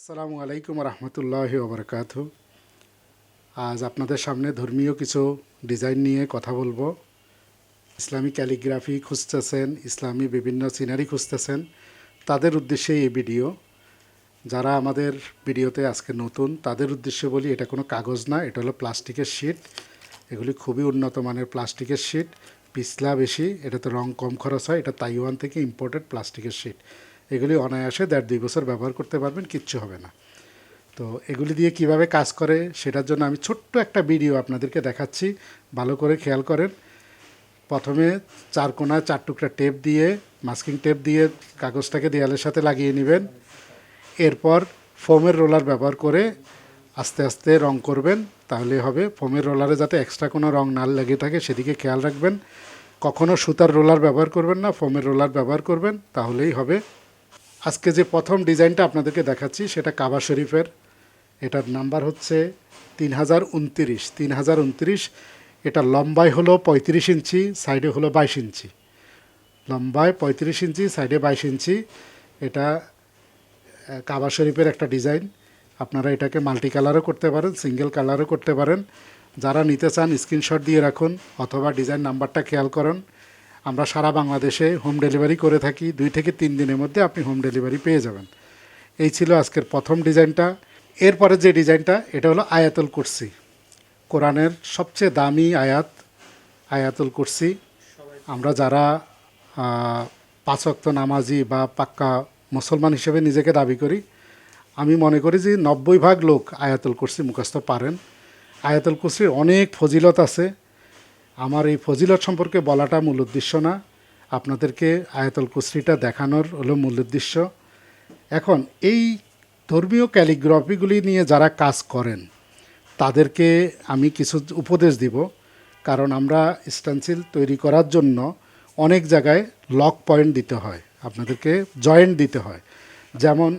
আসসালামু আলাইকুম রহমতুল্লাহ ওবরকাত আজ আপনাদের সামনে ধর্মীয় কিছু ডিজাইন নিয়ে কথা বলব। ইসলামী ক্যালিগ্রাফি খুঁজতেছেন, ইসলামী বিভিন্ন সিনারি খুঁজতেছেন। তাদের উদ্দেশ্যে এই ভিডিও। যারা আমাদের ভিডিওতে আজকে নতুন, তাদের উদ্দেশ্যে বলি, এটা কোনো কাগজ না, এটা হলো প্লাস্টিকের শিট। এগুলি খুবই উন্নত মানের প্লাস্টিকের শিট, পিছলা বেশি, এটাতে রং কম খরচ হয়, এটা তাইওয়ান থেকে ইম্পোর্টেড প্লাস্টিকের শিট। এগুলি অনায়াসে দেড় দুই বছর ব্যবহার করতে পারবেন, কিচ্ছু হবে না। তো এগুলি দিয়ে কীভাবে কাজ করে সেটার জন্য আমি ছোট্ট একটা ভিডিও আপনাদেরকে দেখাচ্ছি, ভালো করে খেয়াল করেন। প্রথমে চার কোনায় চার টুকরা টেপ দিয়ে, মাস্কিং টেপ দিয়ে কাগজটাকে দেয়ালের সাথে লাগিয়ে নেবেন। এরপর ফোমের রোলার ব্যবহার করে আস্তে আস্তে রং করবেন, তাহলে হবে ফোমের রোলারে যাতে এক্সট্রা কোনো রং না লেগে থাকে সেদিকে খেয়াল রাখবেন। কখনও সুতার রোলার ব্যবহার করবেন না, ফোমের রোলার ব্যবহার করবেন, তাহলেই হবে আজকে যে প্রথম ডিজাইনটা আপনাদেরকে দেখাচ্ছি, সেটা কাবা শরীফের। এটার নাম্বার হচ্ছে তিন হাজার উনতিরিশ। তিন হাজার উনতিরিশ, এটা লম্বায় হলো পঁয়ত্রিশ ইঞ্চি, সাইডে হলো বাইশ ইঞ্চি। লম্বায় পঁয়ত্রিশ ইঞ্চি, সাইডে বাইশ ইঞ্চি। এটা কাবা শরীফের একটা ডিজাইন। আপনারা এটাকে মাল্টি কালারও করতে পারেন, সিঙ্গেল কালারও করতে পারেন। যারা নিতে চান, স্ক্রিনশট দিয়ে রাখুন, অথবা ডিজাইন নাম্বারটা খেয়াল করুন। আমরা সারা বাংলাদেশে হোম ডেলিভারি করে থাকি। দুই থেকে তিন দিনের মধ্যে আপনি হোম ডেলিভারি পেয়ে যাবেন। এই ছিল আজকের প্রথম ডিজাইনটা। এরপরে যে ডিজাইনটা এটা হলো আয়াতুল কুরসি। কোরআনের সবচেয়ে দামি আয়াত আয়াতুল কুরসি। আমরা যারা আহ, পাঁচ ওয়াক্ত নামাজি বা পাক্কা মুসলমান হিসেবে নিজেকে দাবি করি আমি মনে করি যে নব্বই ভাগ লোক আয়াতুল কুরসি মুখস্থ পারেন। আয়াতুল কুরসির অনেক ফজিলত আছে। আমার এই ফজিলত সম্পর্কে বলাটা মূল উদ্দেশ্য না। আপনাদেরকে আয়াতুল কুসরিটা দেখানোর হলো মূল উদ্দেশ্য। এখন, এই ধর্মীয় ক্যালিগ্রাফিগুলি নিয়ে যারা কাজ করেন, তাদেরকে আমি কিছু উপদেশ দিব। কারণ আমরা স্টেন্সিল তৈরি করার জন্য অনেক জায়গায় লক পয়েন্ট দিতে হয়, আপনাদেরকে জয়েন্ট দিতে হয়। যেমন,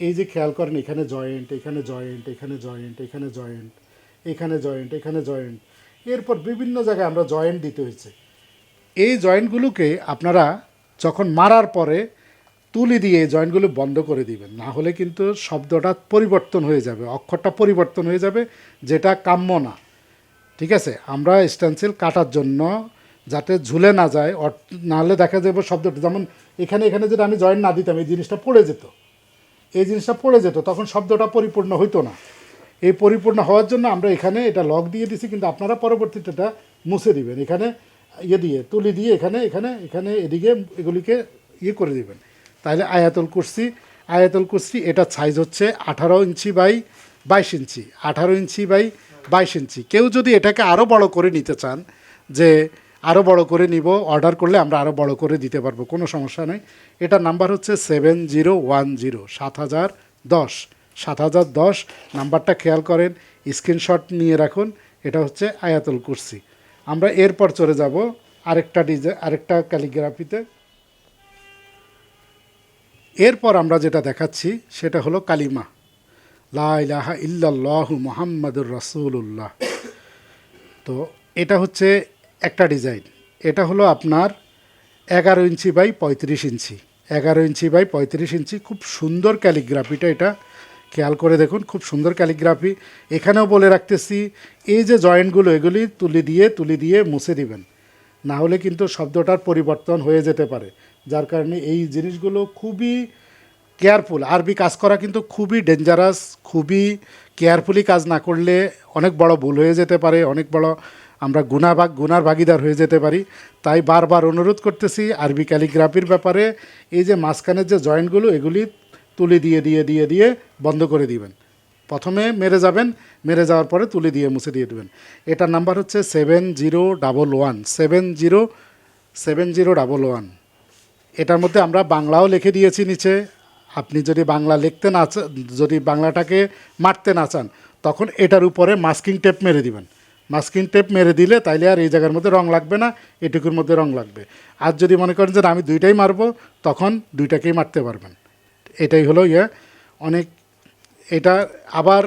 এই যে খেয়াল করেন, এখানে জয়েন্ট এখানে জয়েন্ট এখানে জয়েন্ট এখানে জয়েন্ট এখানে জয়েন্ট এখানে জয়েন্ট। এরপর বিভিন্ন জায়গায় আমরা জয়েন্ট দিতে হয়েছে। এই জয়েন্টগুলোকে আপনারা যখন মারার পরে তুলি দিয়ে জয়েন্টগুলো বন্ধ করে দিবেন, না হলে কিন্তু শব্দটা পরিবর্তন হয়ে যাবে, অক্ষরটা পরিবর্তন হয়ে যাবে, যেটা কাম্য না। ঠিক আছে? আমরা স্টেন্সিল কাটার জন্য যাতে ঝুলে না যায় নাহলে দেখা যাবে শব্দটা, যেমন এখানে এখানে যদি আমি জয়েন্ট না দিতাম, এই জিনিসটা পড়ে যেত। এই জিনিসটা পড়ে যেত, তখন শব্দটা পরিপূর্ণ হইতো না। এই পরিপূর্ণ হওয়ার জন্য আমরা এখানে এটা লক দিয়ে দিছি, কিন্তু আপনারা পরবর্তীতে এটা মুছে দিবেন। এখানে ইয়ে দিয়ে, তুলি দিয়ে এখানে এখানে এখানে, এদিকে এগুলিকে ইয়ে করে দিবেন। তাহলে আয়াতল কুরসি আয়াতল কুরসি, এটা সাইজ হচ্ছে আঠারো ইঞ্চি বাই বাইশ ইঞ্চি, আঠারো ইঞ্চি বাই বাইশ ইঞ্চি। কেউ যদি এটাকে আরও বড় করে নিতে চান, যে আরও বড় করে নিব অর্ডার করলে আমরা আরও বড় করে দিতে পারব, কোনো সমস্যা নেই। এটার নাম্বার হচ্ছে সেভেন জিরো ওয়ান জিরো সাত হাজার দশ। সাত হাজার দশ, নাম্বারটা খেয়াল করেন, স্ক্রিনশট নিয়ে রাখুন, এটা হচ্ছে আয়াতুল কুরসি। আমরা এরপর চলে যাব আরেকটা ডিজাইন আরেকটা ক্যালিগ্রাফিতে। এরপর আমরা যেটা দেখাচ্ছি, সেটা হলো কালিমা। লা ইলাহা ইল্লাল্লাহু মুহাম্মাদুর রাসূলুল্লাহ। তো এটা হচ্ছে একটা ডিজাইন। এটা হলো আপনার এগারো ইঞ্চি বাই পঁয়ত্রিশ ইঞ্চি। এগারো ইঞ্চি বাই পঁয়ত্রিশ ইঞ্চি, খুব সুন্দর ক্যালিগ্রাফিটা এটা। খেয়াল করে দেখুন, খুব সুন্দর ক্যালিগ্রাফি। এখানেও বলে রাখতেছি, এই যে জয়েন্টগুলো, এগুলি তুলি দিয়ে তুলি দিয়ে মুছে দিবেন। না হলে কিন্তু শব্দটার পরিবর্তন হয়ে যেতে পারে। যার কারণে এই জিনিসগুলো খুবই কেয়ারফুল। আরবি কাজ করা কিন্তু খুবই ডেঞ্জারাস, খুবই কেয়ারফুলি কাজ না করলে অনেক বড় ভুল হয়ে যেতে পারে, অনেক বড় আমরা গুণাভাগ গুনার ভাগিদার হয়ে যেতে পারি। তাই বারবার অনুরোধ করতেছি আরবি ক্যালিগ্রাফির ব্যাপারে, এই যে মাঝখানের যে জয়েন্টগুলো, এগুলি তুলি দিয়ে দিয়ে দিয়ে দিয়ে বন্ধ করে দিবেন। প্রথমে মেরে যাবেন, মেরে যাওয়ার পরে তুলি দিয়ে মুছে দিয়ে দেবেন। এটার নাম্বার হচ্ছে seven zero double one, seven zero seven zero double one. এটার মধ্যে আমরা বাংলাও লিখে দিয়েছি নিচে। আপনি যদি বাংলা লিখতে না যদি বাংলাটাকে মারতে না চান, তখন এটার উপরে মাস্কিং টেপ মেরে দিবেন। মাস্কিং টেপ মেরে দিলে তাইলে আর এই জায়গার মধ্যে রং লাগবে না, এটুকুর মধ্যে রং লাগবে। আর যদি মনে করেন যে আমি দুইটাই মারবো, তখন দুইটাকেই মারতে পারবেন। এটাই হলো ইয়ে। অনেক, এটা আবার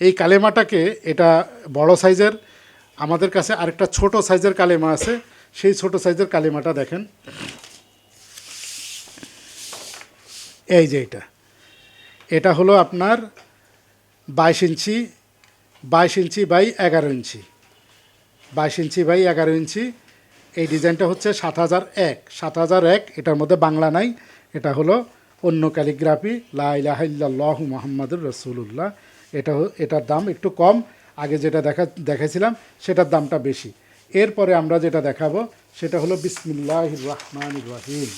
এই কালেমাটাকে এটা বড় সাইজের, আমাদের কাছে আরেকটা ছোট সাইজের কালেমা আছে, সেই ছোট সাইজের কালেমাটা দেখেন। এই যে এটা। এটা হলো আপনার বাইশ ইঞ্চি বাইশ ইঞ্চি বাই এগারো ইঞ্চি। বাইশ ইঞ্চি বাই এগারো ইঞ্চি। এই ডিজাইনটা হচ্ছে সাত হাজার এক। সাত হাজার এক, এটার মধ্যে বাংলা নাই। এটা হলো অন্য ক্যালিগ্রাফি লাহ মোহাম্মদুর রসুল্লাহ এটা এটার দাম একটু কম, আগে যেটা দেখা দেখাছিলাম সেটার দামটা বেশি। এরপরে আমরা যেটা দেখাবো, সেটা হলো বিসমিল্লাহ রহমান রহিম।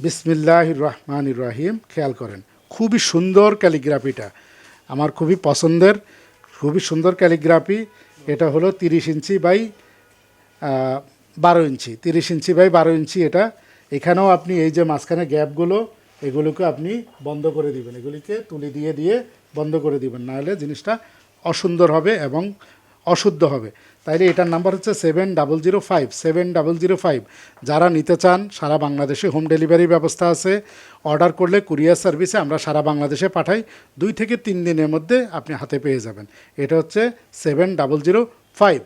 বিসমিল্লাহ রহমান রাহিম, খেয়াল করেন। খুবই সুন্দর ক্যালিগ্রাফিটা। আমার খুবই পছন্দের, খুবই সুন্দর ক্যালিগ্রাফি। এটা হলো তিরিশ ইঞ্চি বাই বারো ইঞ্চি। তিরিশ ইঞ্চি বাই বারো ইঞ্চি এটা। এখানেও আপনি এই যে মাঝখানে গ্যাপগুলো, এগুলোকে আপনি বন্ধ করে দিবেন। এগুলিকে তুলি দিয়ে দিয়ে বন্ধ করে দিবেন। নাহলে জিনিসটা অসুন্দর হবে এবং অশুদ্ধ হবে। তাইলে এটার নাম্বার হচ্ছে seven double zero five, seven double zero five. যারা নিতে চান, সারা বাংলাদেশে হোম ডেলিভারি ব্যবস্থা আছে। অর্ডার করলে কুরিয়ার সার্ভিসে আমরা সারা বাংলাদেশে পাঠাই। দুই থেকে তিন দিনের মধ্যে আপনি হাতে পেয়ে যাবেন। এটা হচ্ছে সেভেন ডাবল জিরো ফাইভ।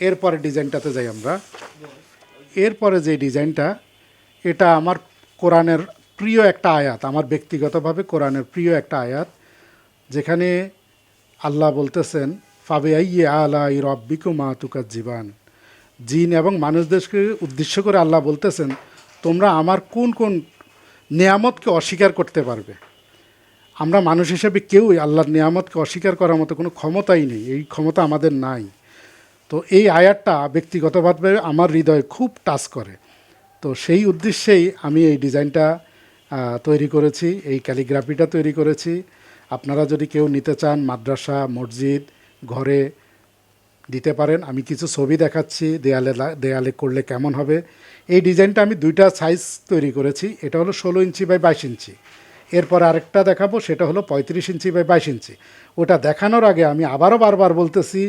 এরপরে ডিজাইনটাতে যাই আমরা। এরপরে যে ডিজাইনটা এটা আমার কোরআনের প্রিয় একটা আয়াত, আমার ব্যক্তিগতভাবে কোরআনের প্রিয় একটা আয়াত, যেখানে আল্লাহ বলতেছেন, ফাবে আইয়ে আলা ই রব্বিকু মা তুকার জীবান জিন এবং মানুষদেরকে উদ্দেশ্য করে আল্লাহ বলতেছেন, তোমরা আমার কোন কোন নিয়ামতকে অস্বীকার করতে পারবে? আমরা মানুষ হিসেবে কেউই আল্লাহর নিয়ামতকে অস্বীকার করার মতো কোনো ক্ষমতাই নেই, এই ক্ষমতা আমাদের নাই। তো এই আয়াতটা ব্যক্তিগতভাবে আমার হৃদয়ে খুব টাচ করে। তো সেই উদ্দেশ্যেই আমি এই ডিজাইনটা তৈরি করেছি, এই ক্যালিগ্রাফিটা তৈরি করেছি। আপনারা যদি কেউ নিতে চান মাদ্রাসা, মসজিদ, ঘরে দিতে পারেন, আমি কিছু ছবি দেখাচ্ছি, দেয়ালে দেয়ালে করলে কেমন হবে। এই ডিজাইনটা আমি দুইটা সাইজ তৈরি করেছি, এটা হলো ষোলো ইঞ্চি বাই বাইশ ইঞ্চি। এরপর আরেকটা দেখাবো, সেটা হলো পঁয়ত্রিশ ইঞ্চি বাই বাইশ ইঞ্চি। ওটা দেখানোর আগে আমি আবারও বারবার বলতেছি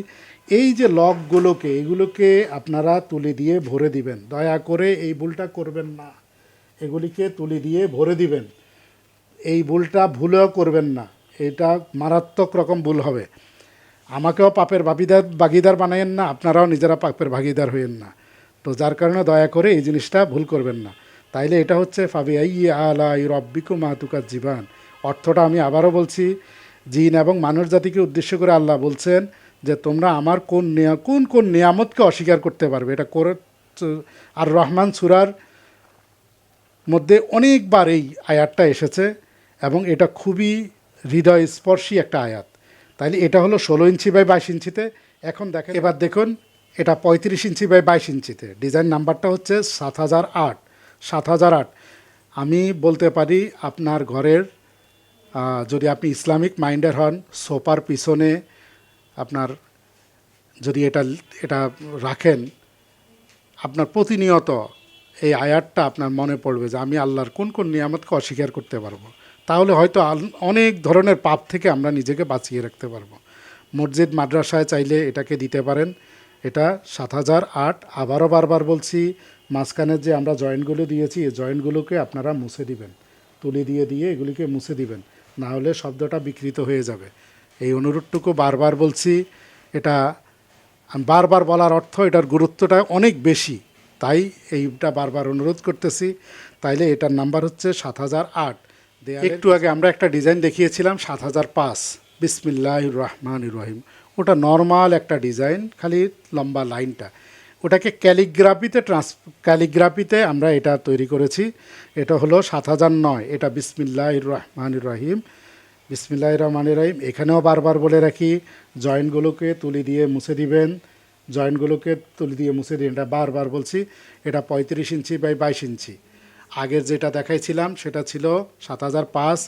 এই যে লকগুলোকে, এগুলোকে আপনারা তুলে দিয়ে ভরে দিবেন। দয়া করে এই ভুলটা করবেন না। এগুলিকে তুলে দিয়ে ভরে দিবেন। এই ভুলটা ভুলেও করবেন না। এটা মারাত্মক রকম ভুল হবে। আমাকেও পাপের ভাগিদার ভাগিদার বানায়েন না, আপনারাও নিজেরা পাপের ভাগিদার হইয়েন না। তো যার কারণে দয়া করে এই জিনিসটা ভুল করবেন না। তাইলে এটা হচ্ছে ফাবি আই আলা ই রব্বিকু মাতুকার জীবান অর্থটা আমি আবারও বলছি, জিন এবং মানব জাতিকে উদ্দেশ্য করে আল্লাহ বলছেন যে তোমরা আমার কোন কোন কোন নিয়ামতকে অস্বীকার করতে পারবে? এটা করে আর রহমান সুরার মধ্যে অনেকবার এই আয়াতটা এসেছে এবং এটা খুবই হৃদয়স্পর্শী একটা আয়াত। তাইলে এটা হলো ষোলো ইঞ্চি বাই বাইশ ইঞ্চিতে। এখন দেখেন, এবার দেখুন, এটা পঁয়ত্রিশ ইঞ্চি বাই বাইশ ইঞ্চিতে। ডিজাইন নাম্বারটা হচ্ছে সাত হাজার আট। সাত হাজার আট। আমি বলতে পারি আপনার ঘরের যদি আপনি ইসলামিক মাইন্ডের হন, সোফার পিছনে আপনার যদি এটা এটা রাখেন, আপনার প্রতিনিয়ত এই আয়াতটা আপনার মনে পড়বে যে আমি আল্লাহর কোন কোন নিয়ামতকে অস্বীকার করতে পারব। তাহলে হয়তো অনেক ধরনের পাপ থেকে আমরা নিজেকে বাঁচিয়ে রাখতে পারব। মসজিদ, মাদ্রাসায় চাইলে এটাকে দিতে পারেন। এটা সাত হাজার আট, আবারও বারবার বলছি মাঝখানের যে আমরা জয়েন্টগুলো দিয়েছি, এই জয়েন্টগুলোকে আপনারা মুছে দিবেন। তুলি দিয়ে দিয়ে এগুলিকে মুছে দিবেন। না হলে শব্দটা বিকৃত হয়ে যাবে। এই অনুরোধটুকু বারবার বলছি, এটা বারবার বলার অর্থ এটার গুরুত্বটা অনেক বেশি। তাই এইটা বারবার অনুরোধ করতেছি। তাইলে এটার নাম্বার হচ্ছে সাত হাজার আট। একটু আগে আমরা একটা ডিজাইন দেখিয়েছিলাম, সাত হাজার পাঁচ। বিসমিল্লাহ রহমান রহিম। ওটা নর্মাল একটা ডিজাইন, খালি লম্বা লাইনটা। ওটাকে ক্যালিগ্রাফিতে ট্রান্স, ক্যালিগ্রাফিতে আমরা এটা তৈরি করেছি। এটা হলো সাত হাজার নয়। এটা বিসমিল্লাহ রহমান রহিম। বিসমিল্লাহ রহমান রহিম। এখানেও বারবার বলে রাখি, জয়েন্টগুলোকে তুলি দিয়ে মুছে দিবেন। জয়েন্টগুলোকে তুলি দিয়ে মুছে দিন এটা বারবার বলছি, এটা পঁয়ত্রিশ ইঞ্চি বাই বাইশ ইঞ্চি। আগের যেটা দেখাইছিলাম, সেটা ছিল সাত হাজার পাঁচ,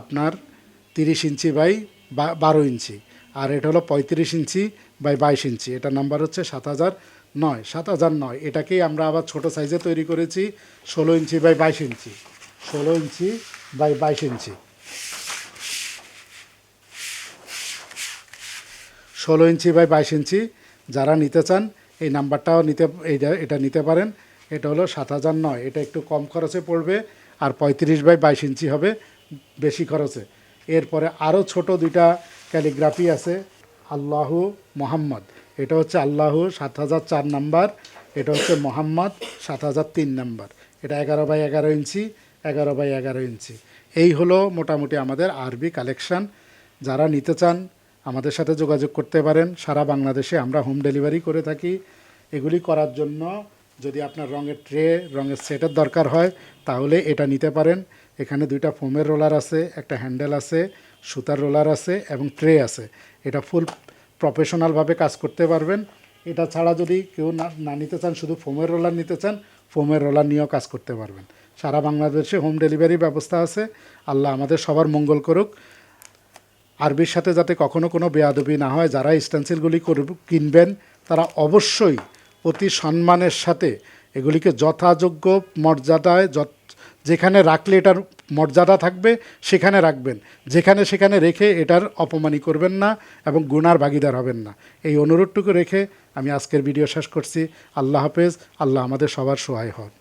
আপনার তিরিশ ইঞ্চি বাই বারো ইঞ্চি। আর এটা হলো পঁয়ত্রিশ ইঞ্চি বাই বাইশ ইঞ্চি। এটা নাম্বার হচ্ছে সাত হাজার নয়, সাত হাজার নয়। এটাকেই আমরা আবার ছোট সাইজে তৈরি করেছি, ষোলো ইঞ্চি বাই বাইশ ইঞ্চি। ষোলো ইঞ্চি বাই বাইশ ইঞ্চি। ষোলো ইঞ্চি বাই বাইশ ইঞ্চি যারা নিতে চান, এই নাম্বারটাও নিতে, এইটা, এটা নিতে পারেন। এটা হলো সাত হাজার নয়। এটা একটু কম খরচে পড়বে আর পঁয়ত্রিশ বাই বাইশ ইঞ্চি হবে বেশি খরচে। এরপরে আরও ছোট দুইটা ক্যালিগ্রাফি আছে, আল্লাহু মোহাম্মদ। এটা হচ্ছে আল্লাহু সাত হাজার চার নাম্বার, এটা হচ্ছে মোহাম্মদ সাত হাজার তিন নাম্বার। এটা এগারো বাই এগারো ইঞ্চি, এগারো বাই এগারো ইঞ্চি। এই হলো মোটামুটি আমাদের আরবি কালেকশান। যারা নিতে চান আমাদের সাথে যোগাযোগ করতে পারেন। সারা বাংলাদেশে আমরা হোম ডেলিভারি করে থাকি। এগুলি করার জন্য যদি আপনার রঙের ট্রে, রঙের সেটের দরকার হয়, তাহলে এটা নিতে পারেন। এখানে দুইটা ফোমের রোলার আছে, একটা হ্যান্ডেল আছে, সুতার রোলার আছে এবং ট্রে আছে। এটা ফুল প্রফেশনালভাবে কাজ করতে পারবেন। এটা ছাড়া যদি কেউ না না নিতে চান, শুধু ফোমের রোলার নিতে চান, ফোমের রোলার নিয়েও কাজ করতে পারবেন। সারা বাংলাদেশে হোম ডেলিভারি ব্যবস্থা আছে। আল্লাহ আমাদের সবার মঙ্গল করুক। আরবির সাথে যাতে কখনো কোনো বেয়াদবি না হয়, যারা স্টেন্সিলগুলি কিনবেন, তারা অবশ্যই অতি সম্মানের সাথে এগুলিকে যথাযোগ্য মর্যাদায় যেখানে রাখলে এটার মর্যাদা থাকবে, সেখানে রাখবেন। যেখানে সেখানে রেখে এটার অপমানি করবেন না এবং গুনার ভাগিদার হবেন না। এই অনুরোধটুকু রেখে আমি আজকের ভিডিও শেষ করছি। আল্লাহ হাফেজ। আল্লাহ আমাদের সবার সহায় হন